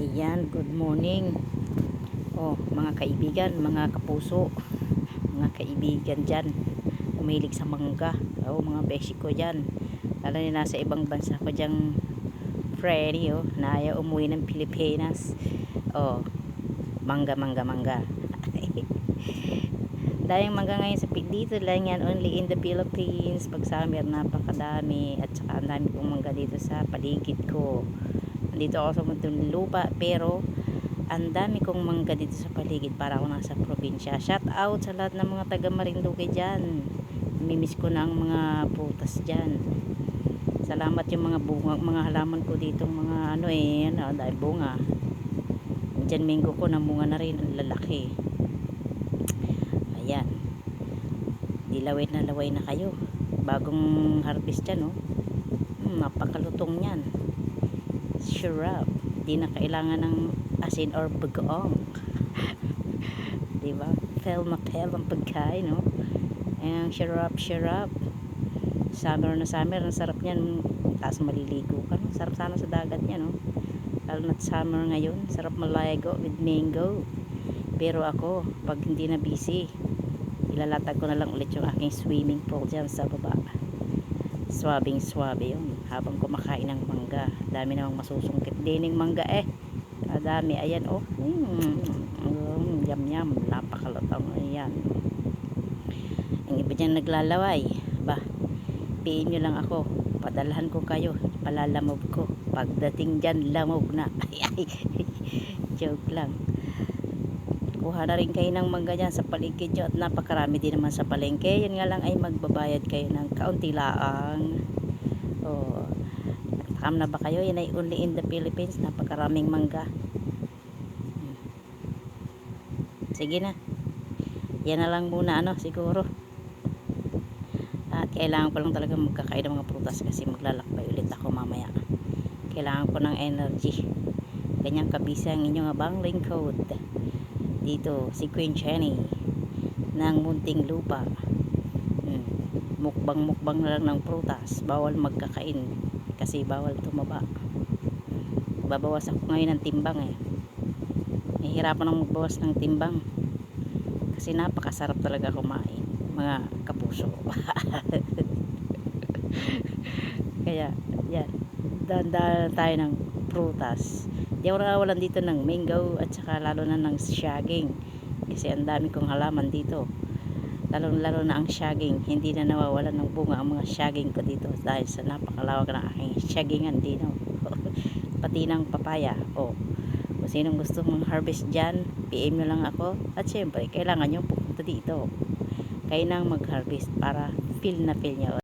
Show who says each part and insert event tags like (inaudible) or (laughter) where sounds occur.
Speaker 1: Ayan, good morning. Oh, mga kaibigan, mga kapuso, mga kaibigan dyan. Umilig sa mangga. Oh, mga beshi ko dyan. Lalo na nasa ibang bansa ko dyan, Freddy, oh, na ayaw umuwi ng Pilipinas. Oh, mangga, mangga, mangga. (laughs) Dahil mangga ngayon sa dito lang yan, only in the Philippines. Pag summer, napakadami. At saka ang dami kong mangga dito sa paligid ko. Dito ako sa Muntinlupa pero ang dami kong mangga dito sa paligid para ako nasa probinsya. Shout out sa lahat ng mga taga Marinduque dyan. Mimiss ko na ang mga putas dyan. Salamat yung mga bunga, mga halaman ko dito, mga ano eh, ano, dahil bunga. Diyan minggo ko na bunga na rin, ang lalaki. Ayan. Dilaway na laway na kayo. Bagong harvest dyan, oh. Hmm, napakalutong yan syrup. Di na kailangan ng asin or bagoong. (laughs) di ba? Fel na fel ang pagkain, no? Ang syrup, syrup. Summer na summer, ang sarap niyan. Tapos maliligo ka, no? Sarap sana sa dagat niya, no? Lalo na summer ngayon, sarap malago with mango. Pero ako, pag hindi na busy, ilalatag ko na lang ulit yung aking swimming pool dyan sa baba swabing swabe yun. Habang kumakain ng mangga. Dami namang masusungkit dining mangga eh. Dami ayan oh. Mm, mm, yam yam napakalutong ayan. Ang iba dyan naglalaway. Ba piin nyo lang ako. Padalhan ko kayo. Palalamog ko. Pagdating dyan lamog na. (laughs) Ay ay. Joke lang kuha na rin kayo ng mangga dyan sa paligid nyo at napakarami din naman sa palengke. Yun nga lang ay magbabayad kayo ng kaunti laang oh, nakam na ba kayo? Yan ay only in the Philippines. Napakaraming mangga. Hmm. sige na. Yan na lang muna ano siguro. At kailangan ko lang talaga magkakain ng mga prutas kasi maglalakbay ulit ako mamaya. Kailangan ko ng energy. Ganyang kabisa ang inyong abang lingkod dito si Queen Jenny ng munting lupa. Hmm. mukbang mukbang lang ng prutas. Bawal magkakain kasi bawal tumaba. Babawas ako ngayon ng timbang eh. Nahihirapan akong magbawas ng timbang kasi napakasarap talaga kumain mga kapuso. (laughs) Kaya yan. Dahan tayo ng prutas. Di ako nakawalan dito ng mango at saka lalo na ng shagging kasi ang dami kong halaman dito. Lalo lalo na ang shagging hindi na nawawalan ng bunga ang mga shagging ko dito dahil sa napakalawak ng aking shaggingan dito. (laughs) Pati ng papaya. O kung sinong gusto mong harvest dyan PM nyo lang ako. At syempre kailangan nyo pupunta dito. Kayo nang mag harvest para feel na feel nyo